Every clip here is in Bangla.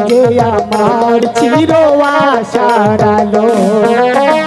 যে আমার চির আশারালো তুমি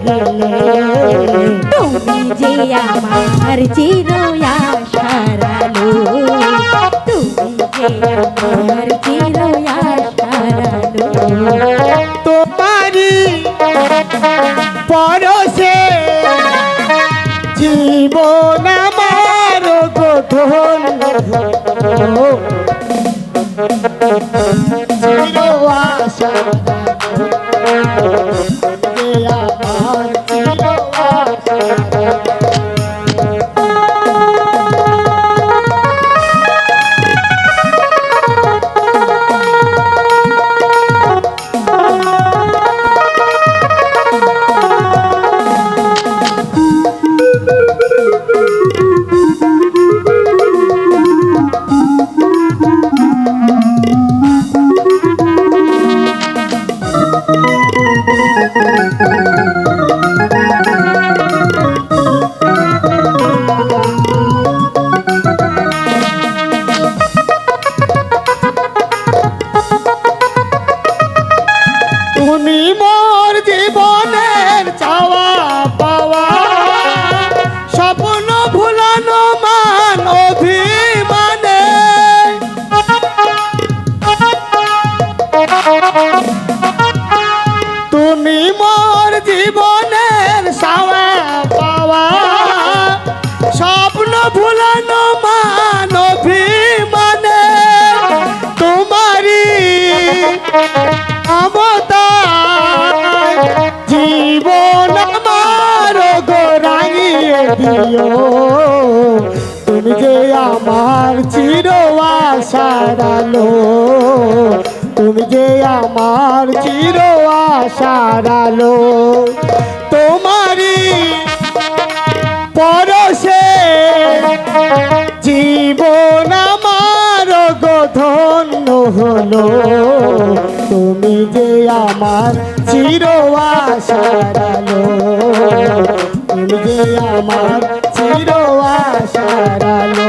গেলে তুমি যে আমার চির আশারালো তুমি যে আমার চির আশারালো তোমারি পরশে জীবন আমার গোধন চির তুমি মোর জীবনের চাওয়া পাওয়া। স্বপ্ন ভুলানো মান অভিমানে তোমারি আমতায় জীবন আমার গোরাইয়ে দিও। তুমি যে আমার চির আশারালো তুমি যে আমার চির আশারালো তোমারি পরশে জীবন আমার গোধন্য হলো। তুমি যে আমার চির আশারালো তুমি যে আমার চির আশারালো